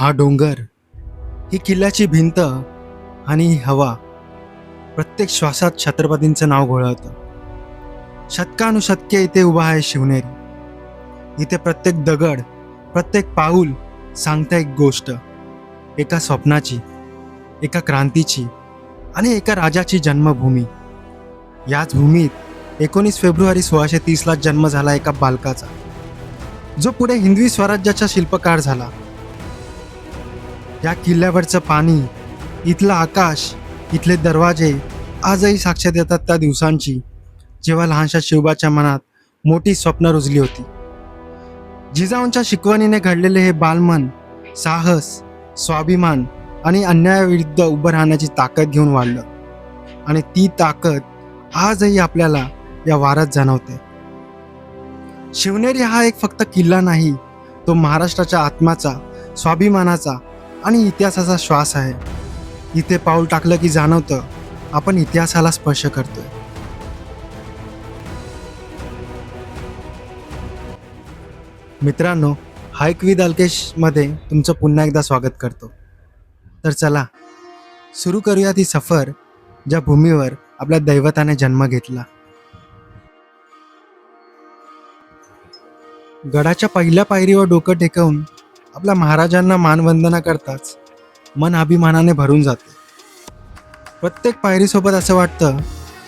हा डोंगर ही किल्ल्याची भिंत आणि ही हवा प्रत्येक श्वासात छत्रपतींचं नाव घोळवतं शतकानुशतके इथे उभा आहे शिवनेरी. इथे प्रत्येक दगड प्रत्येक पाऊल सांगता एक गोष्ट एका स्वप्नाची एका क्रांतीची आणि एका राजाची जन्मभूमी. याच भूमीत एकोणीस फेब्रुवारी सोळाशे तीसला जन्म झाला एका बालकाचा जो पुढे हिंदवी स्वराज्याचा शिल्पकार झाला. या किल्ल्यावरचं पाणी इथलं आकाश इथले दरवाजे आजही साक्ष देतात त्या दिवसांची जेव्हा लहानशा शिवबाच्या मनात मोठी स्वप्न रुजली होती. जिजाऊंच्या शिकवणीने घडलेले हे बालमन साहस स्वाभिमान आणि अन्यायाविरुद्ध उभं राहण्याची ताकद घेऊन वाढलं. आणि ती ताकद आजही आपल्याला या वारात जाणवते. शिवनेरी हा एक फक्त किल्ला नाही तो महाराष्ट्राच्या आत्माचा स्वाभिमानाचा आणि इतिहासाचा श्वास आहे. इथे पाऊल टाकलं की जाणवतं आपण इतिहासाला स्पर्श करतोय. मित्रांनो हायक विद अल्केशमध्ये तुमचं पुन्हा एकदा स्वागत करतो. तर चला सुरू करूया ती सफर ज्या भूमीवर आपल्या दैवताने जन्म घेतला. गडाच्या पहिल्या पायरीवर डोकं टेकवून आपल्या महाराजांना मानवंदना करताच मन अभिमानाने भरून जाते. प्रत्येक पायरीसोबत असं वाटतं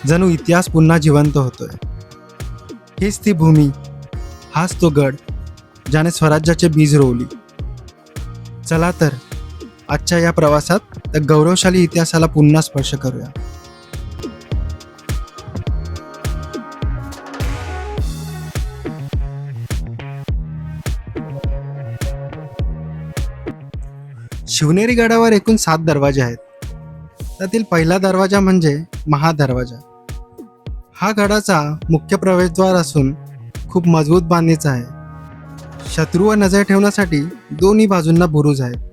जणू इतिहास पुन्हा जिवंत होतोय. हीच ती भूमी हाच तो गड ज्याने स्वराज्याचे बीज रोवली. चला तर आजच्या या प्रवासात त्या गौरवशाली इतिहासाला पुन्हा स्पर्श करूया. शिवनेरी गडावर एकूण सात दरवाजे आहेत. त्यातील पहिला दरवाजा म्हणजे महादरवाजा. हा गडाचा मुख्य प्रवेशद्वार असून खूप मजबूत बांधणीचा आहे. शत्रूवर नजर ठेवण्यासाठी दोन्ही बाजूंना बुरुज आहेत.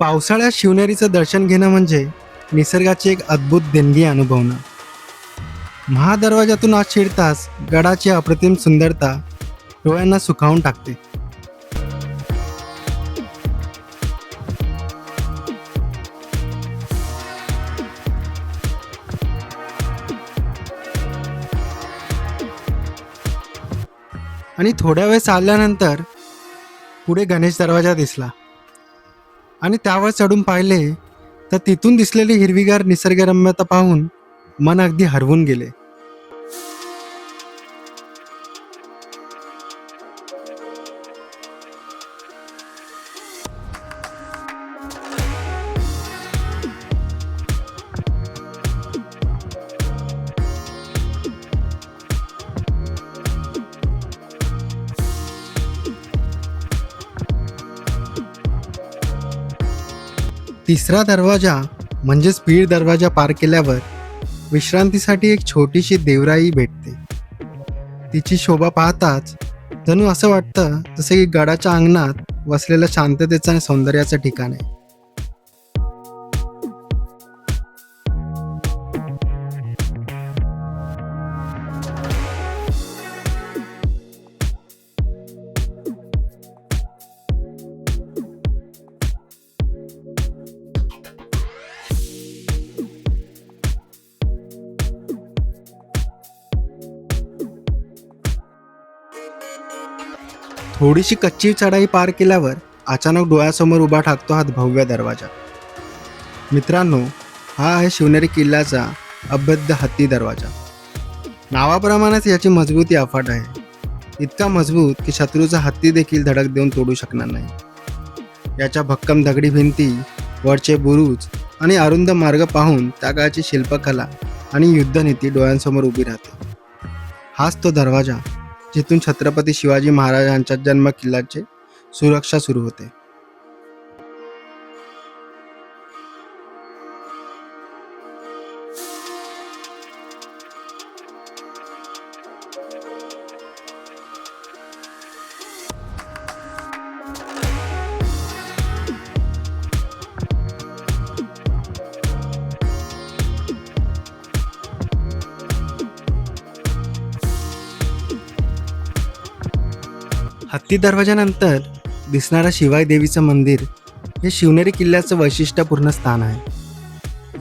पावसाळ्यात शिवनेरीचं दर्शन घेणं म्हणजे निसर्गाची एक अद्भुत देणगी अनुभवणं. महादरवाजातून आज शिरताच गडाची अप्रतिम सुंदरता डोळ्यांना सुखावून टाकते. आणि थोड्या वेळ चालल्यानंतर पुढे गणेश दरवाजा दिसला. आणि त्यावर चढून पाहिले तर तिथून दिसलेली हिरवीगार निसर्गरम्यता पाहून मन अगदी हरवून गेले. तिसरा दरवाजा म्हणजेच पीर दरवाजा पार केल्यावर विश्रांतीसाठी एक छोटीशी देवराई भेटते. तिची शोभा पाहताच जणू असं वाटतं जसं की गडाच्या अंगणात वसलेलं शांततेचं आणि सौंदर्याचं ठिकाण आहे. थोडीशी कच्ची चढाई पार केल्यावर अचानक डोळ्यासमोर उभा ठाकतो हा भव्य दरवाजा. मित्रांनो हा आहे शिवनेरी किल्ल्याचा अभेद्य हत्ती दरवाजा. नावाप्रमाणेच याची मजबूती अफाट आहे. इतका मजबूत की शत्रूचा हत्ती देखील धडक देऊन तोडू शकणार नाही. याच्या भक्कम दगडी भिंती वरचे बुरुज आणि अरुंद मार्ग पाहून त्या काळची शिल्पकला आणि युद्धनीती डोळ्यांसमोर उभी राहते. हाच तो दरवाजा जिथून छत्रपती शिवाजी महाराजांच्या जन्म किल्ल्याचे सुरक्षा सुरू होते. हत्ती दरवाजानंतर दिसणारा शिवाई देवीचं मंदिर हे शिवनेरी किल्ल्याचं वैशिष्ट्यपूर्ण स्थान आहे.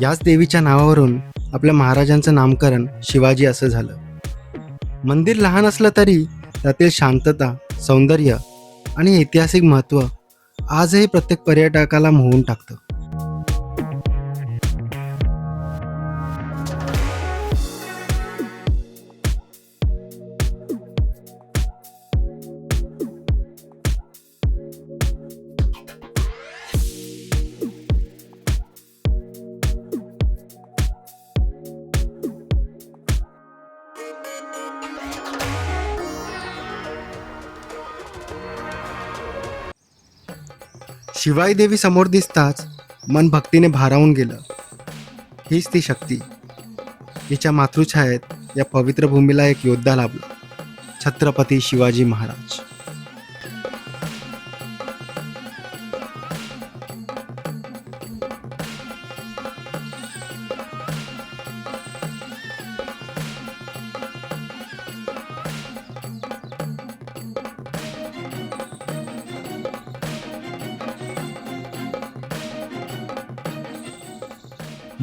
याच देवीच्या नावावरून आपल्या महाराजांचं नामकरण शिवाजी असं झालं. मंदिर लहान असलं तरी त्यातील शांतता सौंदर्य आणि ऐतिहासिक महत्त्व आजही प्रत्येक पर्यटकाला मोहून टाकतं. शिवाई देवी समोर दिसताच मन भक्तीने भारावून गेलं. हीच ती शक्ती. हिच्या मातृछायेत या पवित्र भूमीला एक योद्धा लाभला. छत्रपती शिवाजी महाराज.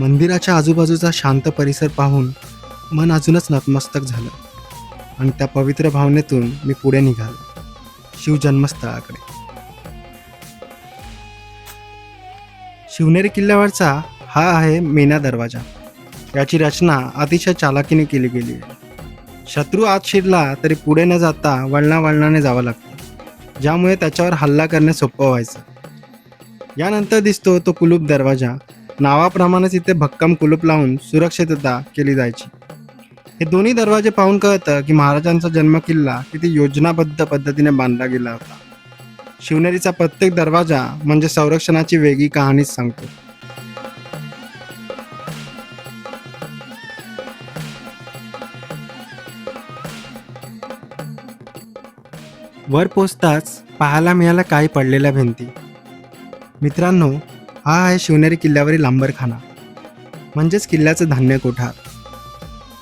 मंदिराच्या आजूबाजूचा शांत परिसर पाहून मन अजूनच नतमस्तक झालं. आणि त्या पवित्र भावनेतून मी पुढे निघालो. शिवजन्मस्थळाकडे शिवनेरी किल्ल्यावरचा हा आहे मेना दरवाजा. याची रचना अतिशय चालाकीने केली गेली आहे. शत्रू आत शिरला तरी पुढे न जाता वळणा वळणाने जावं लागतं. ज्यामुळे त्याच्यावर हल्ला करणे सोपं व्हायचं. यानंतर दिसतो तो कुलूप दरवाजा नावाप्रमाणेच इथे भक्कम कुलूप लावून सुरक्षितता केली जायची. हे दोन्ही दरवाजे पाहून कळतं की महाराजांचा जन्म किल्ला किती योजनाबद्ध पद्धतीने बांधला गेला होता. शिवनेरीचा प्रत्येक दरवाजा म्हणजे संरक्षणाची वेगळी कहाणीच सांगतो. वर पोचताच पाहायला मिळाल्या काही पडलेल्या भिंती. मित्रांनो हा आहे शिवनेरी किल्ल्यावरील अंबरखाना म्हणजेच किल्ल्याचं धान्य कोठार.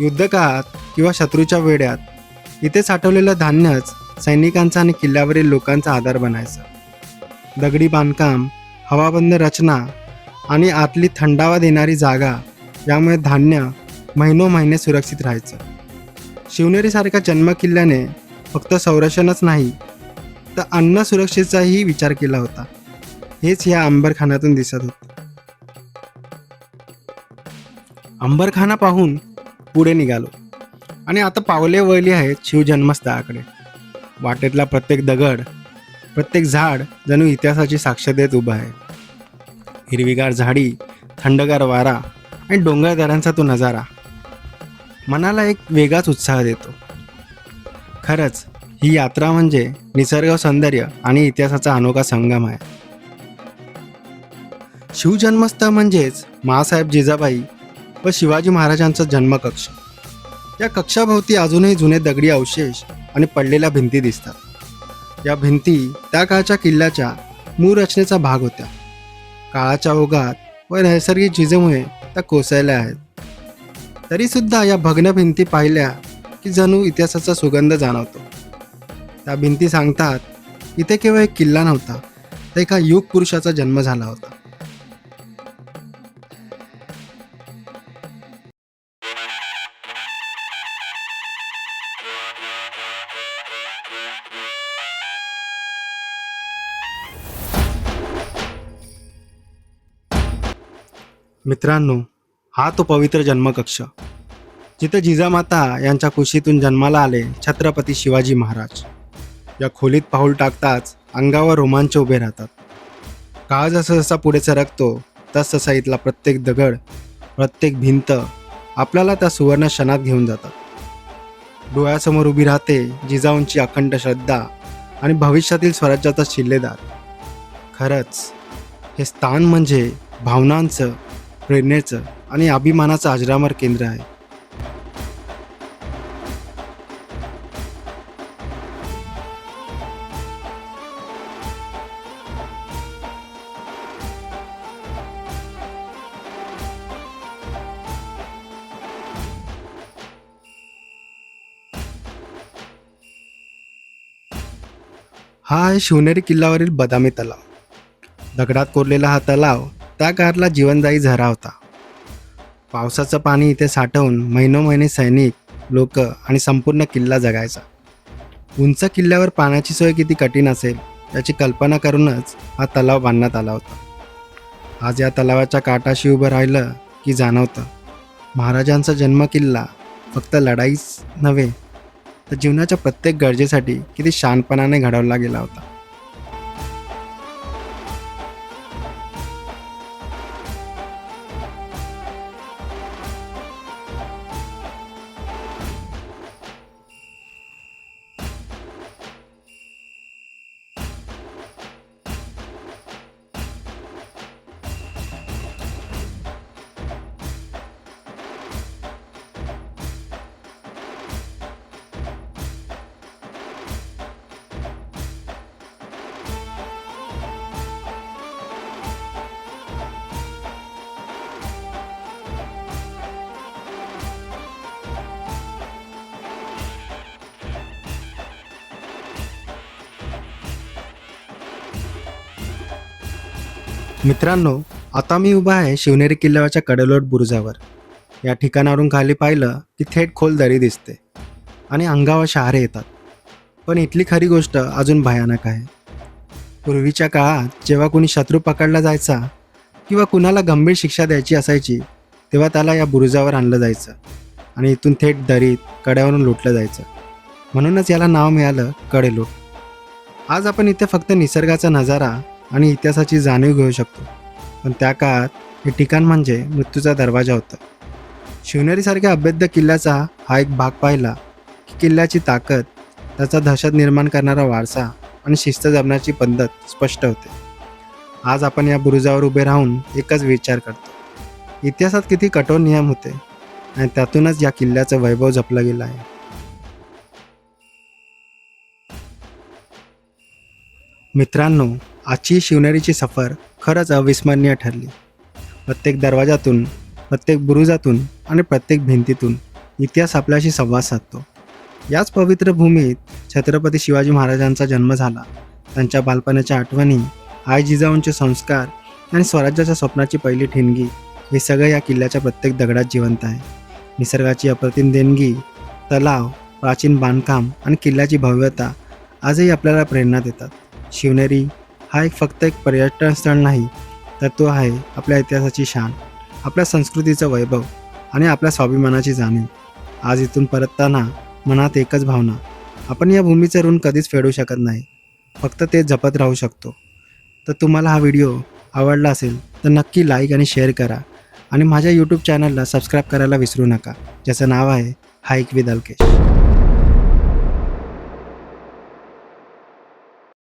युद्धकाळात किंवा शत्रूच्या वेड्यात इथे साठवलेलं धान्यच सैनिकांचा आणि किल्ल्यावरील लोकांचा आधार बनायचं. दगडी बांधकाम हवाबंद रचना आणि आतली थंडावा देणारी जागा यामुळे धान्य महिनो महिने सुरक्षित राहायचं. शिवनेरीसारख्या जन्मकिल्ल्याने फक्त संरक्षणच नाही तर अन्न सुरक्षेचाही विचार केला होता. हेच ह्या अंबरखानातून दिसत होते. अंबरखाना पाहून पुढे निघालो. आणि आता पावले वळली आहेत शिवजन्मस्थळाकडे वाटेतला प्रत्येक दगड प्रत्येक झाड जणू इतिहासाची साक्ष देत उभं आहे. हिरवीगार झाडी थंडगार वारा आणि डोंगर तो नजारा. मनाला एक वेगळाच उत्साह देतो. खरंच ही यात्रा म्हणजे निसर्ग सौंदर्य आणि इतिहासाचा अनोखा संगम आहे. शिवजन्मस्थळ म्हणजेच माँसाहेब जिजाबाई व शिवाजी महाराजांचा जन्मकक्ष. या कक्षाभोवती अजूनही जुने दगडी अवशेष आणि पडलेल्या भिंती दिसतात. या भिंती त्या काळच्या किल्ल्याच्या मूळ रचनेचा भाग होत्या. काळाच्या ओघात व नैसर्गिक झिजेमुळे त्या कोसळल्या आहेत. तरीसुद्धा या भग्न भिंती पाहिल्या की जणू इतिहासाचा सुगंध जाणवतो. त्या भिंती सांगतात इथे केवळ एक किल्ला नव्हता तर एका युग पुरुषाचा जन्म झाला होता. मित्रांनो हा तो पवित्र जन्मकक्ष. जिथे जिजामाता यांच्या कुशीतून जन्माला आले छत्रपती शिवाजी महाराज. या खोलीत पाऊल टाकताच अंगावर रोमांच उभे राहतात. काळ जसा जसा पुढे सरकतो तस तसा इथला प्रत्येक दगड प्रत्येक भिंत आपल्याला त्या सुवर्ण क्षणात घेऊन जातात. डोळ्यासमोर उभी राहते जिजाऊंची अखंड श्रद्धा आणि भविष्यातील स्वराज्याचा शिल्लेदार. खरंच हे स्थान म्हणजे भावनांचं प्रेरणेचं आणि अभिमानाचं अजरामर केंद्र आहे. हा आहे शिवनेरी किल्ल्यावरील बदामी तलाव. दगडात कोरलेला हा तलाव त्या कारला जीवनदायी झरा होता. पावसाचं पाणी इथे साठवून महिनो महिने सैनिक लोक आणि संपूर्ण किल्ला जगायचा. उंच किल्ल्यावर पाण्याची सोय किती कठीण असेल याची कल्पना करूनच हा तलाव बांधण्यात आला होता. आज या तलावाच्या काठाशी उभं राहिलं की जाणवतं. महाराजांचा जन्म किल्ला फक्त लढाईच नव्हे तर जीवनाच्या प्रत्येक गरजेसाठी किती शानपणाने घडवला गेला होता. मित्रांनो आता मी उभा आहे शिवनेरी किल्ल्यावरच्या कडेलोट बुरुजावर. या ठिकाणावरून खाली पाहिलं की थेट खोल दरी दिसते आणि अंगावर शहारे येतात. पण इथली खरी गोष्ट अजून भयानक आहे. पूर्वीच्या काळात जेव्हा कोणी शत्रू पकडला जायचा किंवा कुणाला गंभीर शिक्षा द्यायची असायची तेव्हा त्याला या बुरुजावर आणलं जायचं आणि इथून थेट दरीत कड्यावरून लुटलं जायचं. म्हणूनच याला नाव मिळालं कडेलोट. आज आपण इथे फक्त निसर्गाचा नजारा आणि इतिहासाची जाणीव घेऊ शकतो. पण त्या काळात हे ठिकाण म्हणजे मृत्यूचा दरवाजा होता. शिवनेरीसारख्या अभेद्य किल्ल्याचा हा एक भाग पाहिला की किल्ल्याची ताकद त्याचा दहशत निर्माण करणारा वारसा आणि शिस्त जपण्याची पद्धत स्पष्ट होते. आज आपण या बुरुजावर उभे राहून एकच विचार करतो. इतिहासात किती कठोर नियम होते आणि त्यातूनच या किल्ल्याचं वैभव जपलं गेलं आहे. मित्रांनो आजची शिवनेरीची सफर खरंच अविस्मरणीय ठरली. प्रत्येक दरवाजातून प्रत्येक बुरुजातून आणि प्रत्येक भिंतीतून इतिहास आपल्याशी संवाद साधतो. याच पवित्र भूमीत छत्रपती शिवाजी महाराजांचा जन्म झाला. त्यांच्या बालपणाच्या आठवणी आई जिजाऊंचे संस्कार आणि स्वराज्याच्या स्वप्नाची पहिली ठिणगी हे सगळं या किल्ल्याच्या प्रत्येक दगडात जिवंत आहे. निसर्गाची अप्रतिम देणगी तलाव प्राचीन बांधकाम आणि किल्ल्याची भव्यता आजही आपल्याला प्रेरणा देतात. शिवनेरी हा एक फक्त एक पर्यटन स्थळ नाही तर तो आहे आपल्या इतिहासाची शान आपल्या संस्कृतीचं वैभव आणि आपल्या स्वाभिमानाची जाणीव. आज इथून परतताना मनात एकच भावना आपण या भूमीचे ऋण कधीच फेडू शकत नाही फक्त ते जपत राहू शकतो. तर तुम्हाला हा व्हिडिओ आवडला असेल तर नक्की लाईक आणि शेअर करा आणि माझ्या यूट्यूब चॅनलला सबस्क्राईब करायला विसरू नका ज्याचं नाव आहे हाईक विद अल्केश.